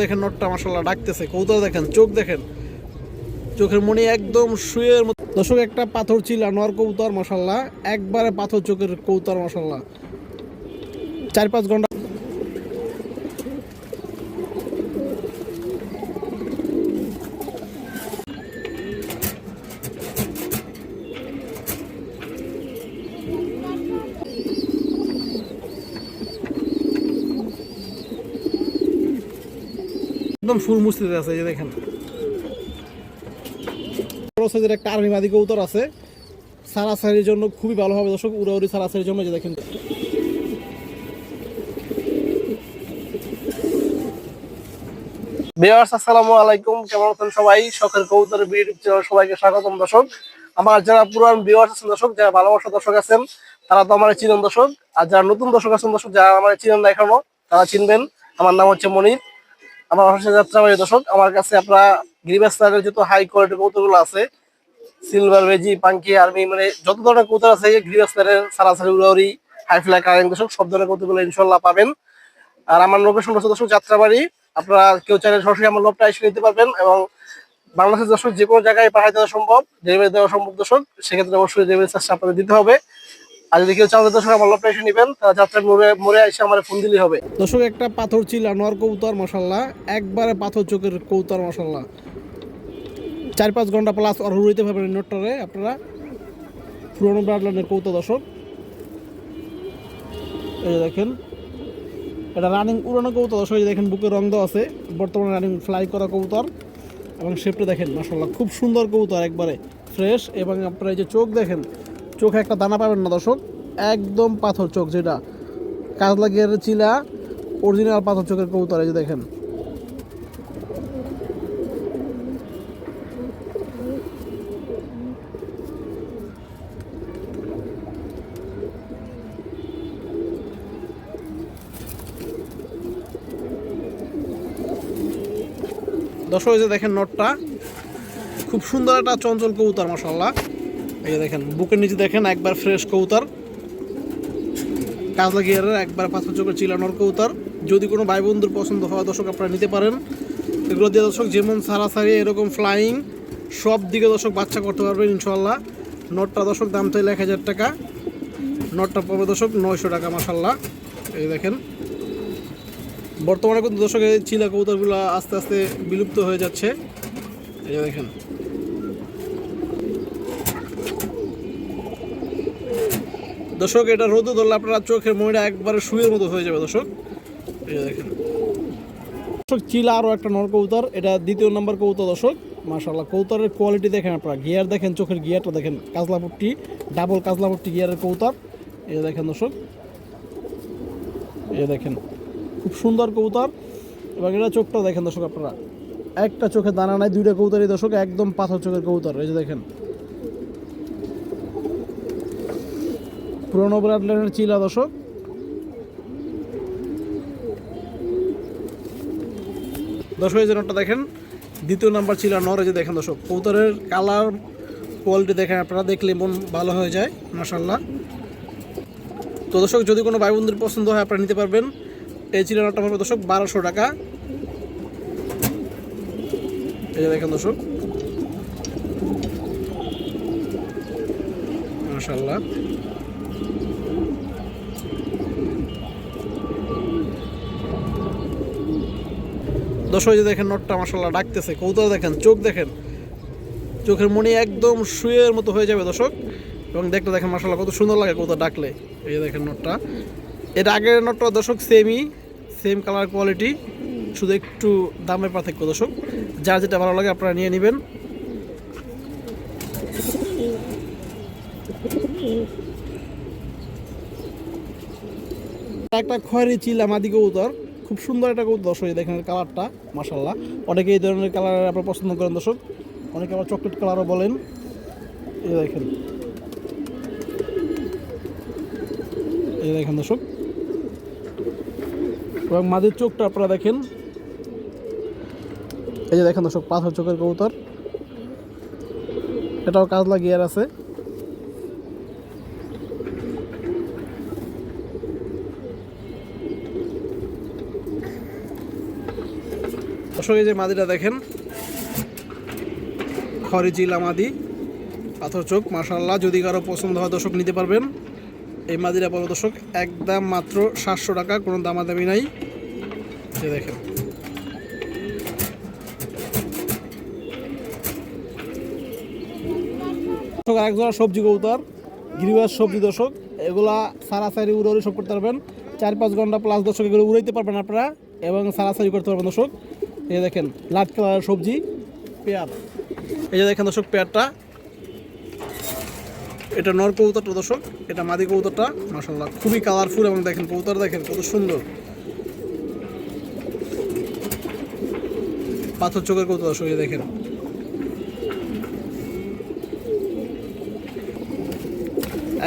দেখেন নটটা মাসাল্লাহ ডাকতেছে কৌতল দেখেন, চোখ দেখেন। চোখের মনি একদম শুয়ের মতো দর্শক, একটা পাথর ছিল নর কৌতার মশাল্লাহ একবারে পাথর চোখের কৌতার মশাল্লাহ চার পাঁচ ঘণ্টা একদম ফুল মুস্তিতে আছে, এই দেখেন। একটা আর্মি মাদি কৌতর আছে। সারাসারির জন্য খুবই ভালো হবে, দর্শক, উড়াউড়ি সারাসারির জন্য যে দেখেন। আসসালামু আলাইকুম, কেমন আছেন সবাই? শখের ইউটিউব চ্যানেল সবাইকে স্বাগতম, দর্শক। আমার যারা পুরান ভিউয়ার্স আছেন, দর্শক, যারা ভালোবাসা দর্শক আছেন, তারা তো আমার চিনেন, দর্শক। আর যারা নতুন দর্শক আছেন, দর্শক, যারা আমার চিনেন তারা চিনবেন। আমার নাম হচ্ছে মনির। আমার হচ্ছে যাত্রাবাড়ি দর্শক, আমার কাছে আপনারা গ্রিবাস স্টাইলের যত হাই কোয়ালিটির কৌতুকগুলো আছে সিলভার ভেজি পাঙ্কি আর্মি মানে যত ধরনের কৌতুক আছে গ্রিবাস স্টাইলের সারাসারি, উড়াউড়ি হাই ফ্লাই কারেন্ট দর্শক, সব ধরনের কৌতুকগুলো ইনশাল্লাহ পাবেন। আর আমার লোকেশন হচ্ছে দর্শক যাত্রাবাড়ি, আপনারা কেউ চাইলে সরাসরি আমার লোকটা এসে নিতে পারবেন এবং বাংলাদেশের দর্শক যে কোনো জায়গায় পাঠাই দেওয়া সম্ভব ডেলিভারি দেওয়া সম্ভব দর্শক, সেক্ষেত্রে অবশ্যই ডেলিভারি চার্জটা আপনাদের দিতে হবে। আর এসে ফোন দিলেই হবে। একটা পাথর একবারে পাথর চোখের কৌতর চার পাঁচ ঘণ্টা প্লাস নোটটারে, আপনারা। পুরোনো দেখেন, এটা রানিং উড়ানো দেখেন, বুকে রং আছে। বর্তমানে রানিং ফ্লাই করা কবুতর এবং শেপটা দেখেন মাসাল্লাহ খুব সুন্দর কবুতর, একবারে ফ্রেশ এবং আপনারা এই যে চোখ দেখেন চোখে একটা দানা পাবেন না, দর্শক। একদম পাথর চোখ যেটা। কাজ লাগিয়ে চিলা অরিজিনাল পাথর চোখের কবুতর, এই যে দেখেন। দর্শক যে দেখেন নটটা। খুব সুন্দর একটা চঞ্চল কবুতর মাসাল্লাহ এই দেখেন, বুকের নিচে দেখেন, একবার ফ্রেশ কৌতার। কাজলা গিয়ারের একবার পাথর চোখের চিলানোর কবুতর যদি কোনো ভাই বন্ধুর পছন্দ হয়, দর্শক আপনারা নিতে পারেন। এগুলো দিয়ে দর্শক যেমন সারাসারি এরকম ফ্লাইং সব দিকে দর্শক বাচ্চা করতে পারবেন ইনশাল্লাহ নটটা দর্শক দাম চাইলে এক হাজার টাকা। নটটা পড়বে দর্শক নয়শো টাকা মাসাল্লাহ এই দেখেন। বর্তমানে কিন্তু দর্শক এই চিলা কবুতরগুলো আস্তে আস্তে বিলুপ্ত হয়ে যাচ্ছে। এই দেখেন। দর্শক, এটা রোদে ধরলে আপনারা চোখের ময়টা একবারে শুয়ের মতো হয়ে যাবে, দর্শক। দেখেন। দর্শক, চিলা আরও একটা নর কবুতর এটা দ্বিতীয় নম্বর কবুতর, দর্শক। মাশাল্লাহ কবুতরের কোয়ালিটি দেখেন আপনারা। গিয়ার দেখেন, চোখের গিয়ারটা দেখেন। কাজলাপট্টি ডাবল কাজলাপট্টি গিয়ারের কবুতর। এই যে দেখেন, দর্শক। যে দেখেন, খুব সুন্দর কবুতর। এবং এটা চোখটাও দেখেন, দর্শক আপনারা। একটা চোখে দানা নাই, দুইটা কবুতরই দর্শক, একদম পাথর চোখের কবুতর। এই যে দেখেন। পুরোনো ব্রাডলাইনের চিলা দর্শক। দর্শক, এই দেখেন, দ্বিতীয় নাম্বার চিলা নর যে দেখেন দর্শক, কবুতরের কালার, কোয়ালিটি দেখেন আপনারা, দেখলে মন ভালো হয়ে যায় মাসাল্লাহ তো দর্শক, যদি কোনো ভাই বন্ধুর পছন্দ হয়, আপনারা নিতে পারবেন। এই চিলা নটটা পড়বে দর্শক বারোশো টাকা। এই যে দেখেন দর্শক। মাশাল্লাহ দর্শক যে দেখেন নটটা মাসাল্লাহ ডাকতেছে। কৌতল দেখেন, চোখ দেখেন। চোখের মনি একদম শুয়ের মতো হয়ে যাবে, দর্শক। এবং দেখতে দেখেন মাসাল্লাহ কত সুন্দর লাগে কৌতল ডাকলে। এই যে দেখেন নটটা। এর আগের নটটা, দর্শক সেমই সেম কালার কোয়ালিটি শুধু একটু দামের পার্থক্য, দর্শক। যার যেটা ভালো লাগে আপনারা নিয়ে নেবেন। একটা খয়েরি চিলা মাদি কবুতর খুব সুন্দর একটা কবুতর দর্শক দেখেন কালারটা মাসাল্লাহ অনেকে এই ধরনের কালার আপনারা পছন্দ করেন দর্শক। অনেকে আবার চকলেট কালারও বলেন। এই দেখেন। এই দেখেন দর্শক। এবং মাঝের চোখটা আপনারা দেখেন। এই যে দেখেন দর্শক, পাথর চোখের কবুতর। এটাও কাজলা গিয়ার আছে। দর্শক যে মাদিটা দেখেন খড়ি জিলা মাদি পাথর চোখ মাসাল্লাহ যদি কারও পছন্দ হয় দর্শক নিতে পারবেন। এই মাদিরা পড়বে দর্শক, একদম মাত্র সাতশো টাকা, কোনো দামাদামি নাই। এই দেখেন। দর্শক একজন সবজি কৌতার গিরিবাস সবজি দর্শক, এগুলা সারাসারি উড়াউড়ি সব করতে পারবেন। চার পাঁচ ঘণ্টা প্লাস দর্শক এগুলো উড়াইতে পারবেন আপনারা, এবং সারাসারি করতে পারবেন দর্শক। এই দেখেন, লাট কালার সবজি, পেয়ার। এই যে দেখেন দর্শক, পেয়ারটা। এটা নর কবুতরটা দর্শক, এটা মাদি কবুতরটা মাসাল্লাহ খুবই কালারফুল এবং দেখেন কবুতর দেখেন কত সুন্দর। পাথর চোখের কবুতর দর্শক, এই দেখেন।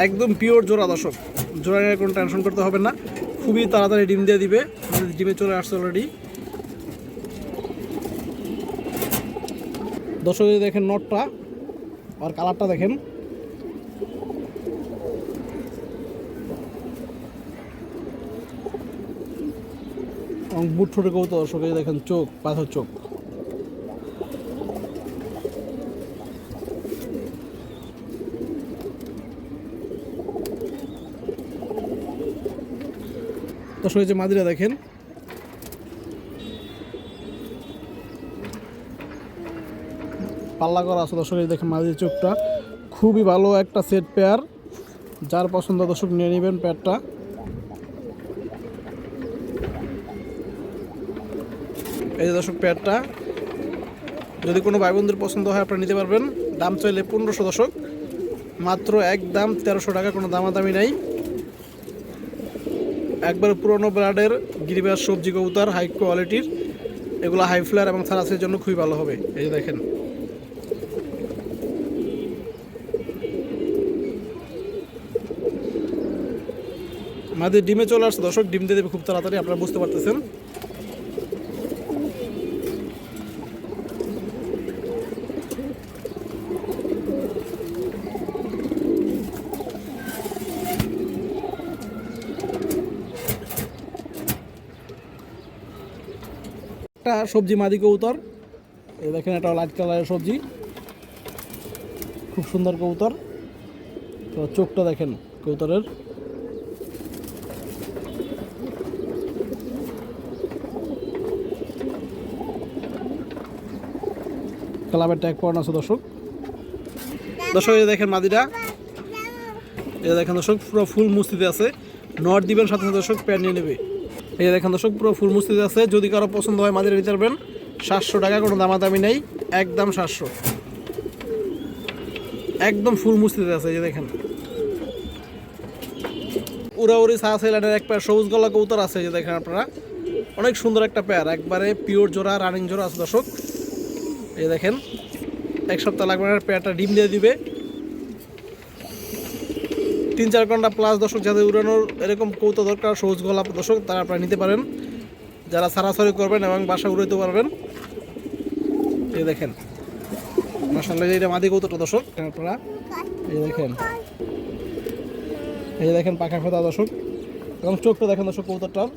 একদম পিওর জোড়া দর্শক, জোড়া নিয়ে কোনো টেনশন করতে হবে না, খুবই তাড়াতাড়ি ডিম দিয়ে দিবে, ডিমে চলে আসছে অলরেডি দর্শক দেখেন নটটা আর কালারটা দেখেন। বুট ঠোঁটে কৌতো দর্শক দেখেন চোখ, পাথর চোখ। দর্শক যে মাদিরা দেখেন। পাল্লা করা আছে দর্শক, এই দেখেন মাদির চোখটা। খুবই ভালো একটা সেট পেয়ার যার পছন্দ দর্শক নিয়ে নেবেন পেয়ারটা এই যে দর্শক পেয়ারটা যদি কোনো ভাই বন্ধুর পছন্দ হয়, আপনারা নিতে পারবেন। দাম চাইলে পনেরোশো দশক মাত্র এক দাম তেরোশো টাকা, কোনো দামাদামি নাই। একবার পুরনো ব্রাডের গিরিবাস সবজি কবুতর হাই কোয়ালিটির এগুলো হাই ফ্লার এবং সারাসের জন্য খুবই ভালো হবে। এই যে দেখেন। আমাদের ডিমে চলে আসছে। দর্শক, ডিম দিয়ে দেবে খুব তাড়াতাড়ি, আপনারা বুঝতে পারতেছেন। একটা সবজি মাদি কবুতর। এই দেখেন, এটা লাইট কালারের সবজি। খুব সুন্দর কবুতর। তো চোখটা দেখেন কবুতরের। ক্লাবের ট্যাগ পড়ানো আছে, দর্শক। দর্শক, এই দেখেন মাদিটা এই দেখেন দর্শক, পুরো ফুল মুস্তিতে আছে। নট দিবেন, সাথে সাথে দর্শক প্যান্ট নিয়ে নেবে। এই দেখেন দর্শক, পুরো ফুল মুস্তিতে আছে। যদি কারও পছন্দ হয় মাদিরা নিতে পারবেন সাতশো টাকা কোনো দামাদামি নেই, একদম সাতশো। একদম ফুল মুস্তিতে আছে, এই দেখেন। উড়াউড়ি, সাহা সাইলানের এক পেয়ার সবুজ গলা কৌতর আছে যে দেখেন আপনারা। অনেক সুন্দর একটা প্যার একবারে পিওর জোড়া রানিং জোড়া আছে, দর্শক। এই দেখেন, এক সপ্তাহ লাগবে না, পেয়ারটা ডিম দিয়ে দিবে। তিন চার ঘণ্টা প্লাস দর্শক যাদের উড়ানোর এরকম কৌতো দরকার সবুজ গোলাপ দর্শক, তারা আপনারা নিতে পারেন। যারা সারাসারি করবেন এবং বাসা উড়াইতে পারবেন। এই দেখেন এটা মাদি কৌতোটা দর্শক আপনারা, এই দেখেন। এই দেখেন পাখা ফেতা দর্শক, এবং চোখটা দেখেন দর্শক কৌতোটার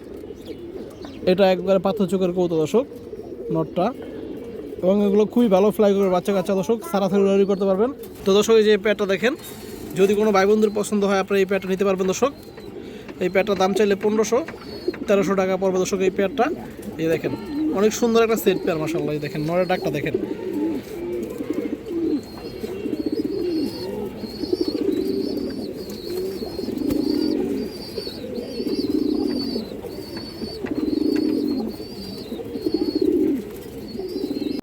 এটা একবারে পাথর চোখের কৌতো দর্শক, নটটা। এবং এগুলো খুবই ভালো ফ্লাই করে বাচ্চা কাচ্চা দর্শক সারাসারি উড়াউড়ি করতে পারবেন। তো দর্শক, এই যে প্যাটটা দেখেন, যদি কোনো ভাই বন্ধুর পছন্দ হয়, আপনারা এই প্যাটটা নিতে পারবেন দর্শক। এই প্যাটটার দাম চাইলে পনেরোশো, তেরোশো টাকা পড়বে দর্শক এই প্যাটটা এই দেখেন, অনেক সুন্দর একটা সেট পেয়ার মাসাল্লাহ এই দেখেন নরের ডাকটা দেখেন।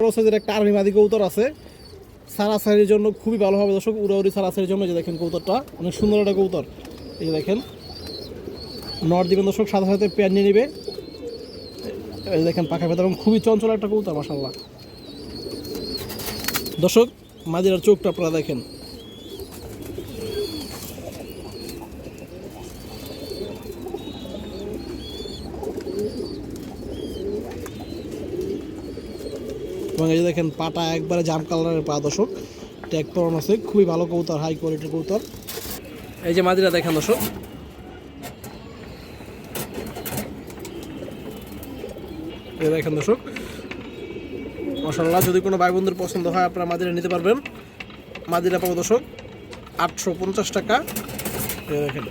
প্রসেসের একটা আর্মি মাদি কৌতর আছে। সারাসারির জন্য খুবই ভালো হবে দর্শক, উড়াউড়ি সারাসারির জন্য। যে দেখেন কৌতরটা অনেক সুন্দর একটা কৌতর এই যে দেখেন নর্থ দিবেন দর্শক, সাথে সাথে পেয়ার নিয়ে নিবে। এই দেখেন পাখা ভেতর এবং খুবই চঞ্চল একটা কৌতর মাসাল্লাহ দর্শক মাদিরার চোখটা আপনারা দেখেন। এবং এই যে দেখেন পাটা একবারে জাম কালারের পা দর্শক। ট্যাগ পরানো আছে, খুবই ভালো কৌতর হাই কোয়ালিটির কৌতর এই যে মাদিরা দেখেন দর্শক। এই দেখেন দর্শক। মশাল্লাহ যদি কোনো ভাই বন্ধুর পছন্দ হয়, আপনারা মাদিরা নিতে পারবেন। মাদিরা পাবো দর্শক, আটশো পঞ্চাশ টাকা। দেখেন।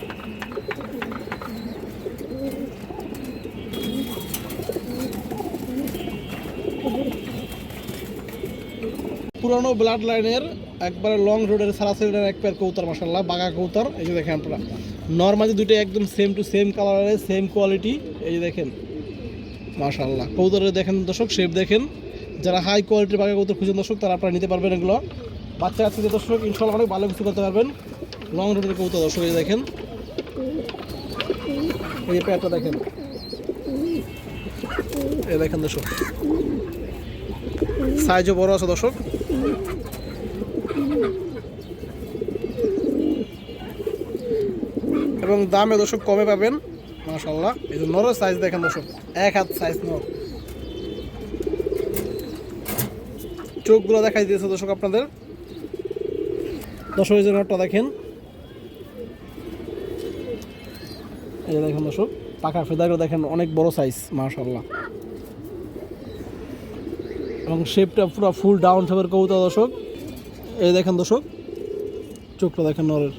পুরানো ব্লাড লাইনের একবারে লং রোডের সারাসারির এক পেয়ার কৌতার মাসাল্লাহ বাঘা কৌতার এই যে দেখেন আপনারা। নর্মালি দুটো একদম সেম টু সেম কালারের সেম কোয়ালিটি এই যে দেখেন মাশাল্লাহ কৌতরের দেখেন দর্শক শেপ দেখেন। যারা হাই কোয়ালিটির বাঘা কৌতর খুঁজেন দর্শক, তারা আপনারা নিতে পারবেন এগুলো। বাচ্চা কাচ্চাদের দর্শক ইনশাল্লাহ অনেক ভালো কিছু করতে পারবেন। লং রোডের কৌতর দর্শক, এই দেখেন। এই পেয়ারটা দেখেন। এই দেখেন দর্শক। সাইজও বড় আছে দর্শক। এবং দামে দর্শক কমে পাবেন মাশাল্লাহ এই যে নরের সাইজ দেখেন দর্শক, এক হাত সাইজ নর চোখগুলো দেখাই দিয়েছে দর্শক আপনাদের। দর্শক, এই যে নটটা দেখেন। এই যে দেখেন দর্শক পাকা ফেদারগুলো দেখেন অনেক বড় সাইজ মাশাল্লাহ এবং শেপটা পুরো ফুল ডাউন শেপের কবুতর দর্শক। এই দেখেন দর্শক, চোখটা দেখেন নরের।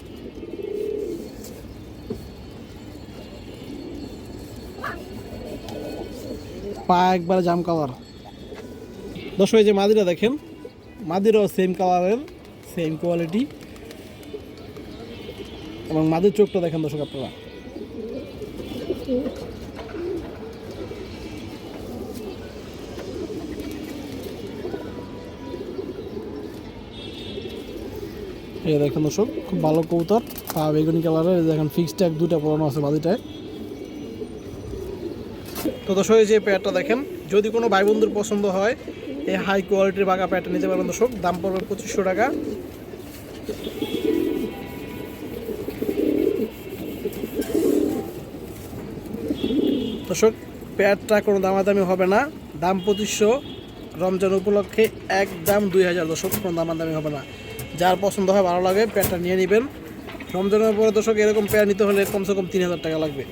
পা একবারে জাম কালার দর্শক, এই যে মাদিরা দেখেন, মাদিরও সেম কালারের সেম কোয়ালিটি এবং মাদির চোখটা দেখেন দর্শক আপনারা। এই দেখেন দর্শক, খুব ভালো কবুতর। বেগুনি কালারের দেখেন ফিক্সড ট্যাগ দুটা পড়ানো আছে মাদিটায় তো দর্শক, এই যে পেয়ারটা দেখেন, যদি কোনো ভাই বন্ধুর পছন্দ হয়, এই হাই কোয়ালিটির বাঘা পেয়ারটা নিতে পারবেন দর্শক। দাম পড়বে পঁচিশশো টাকা। দর্শক পেয়ারটা কোনো দামাদামি হবে না। দাম পঁচিশশো, রমজান উপলক্ষে এক দাম দুই হাজার দর্শক, কোনো দামাদামি হবে না। যার পছন্দ হয় ভালো লাগে প্যান্টটা নিয়ে নেবেন। রমজানের পরে দর্শক, এরকম প্যান্ট নিতে হলে কমসে কম তিন হাজার টাকা লাগবে।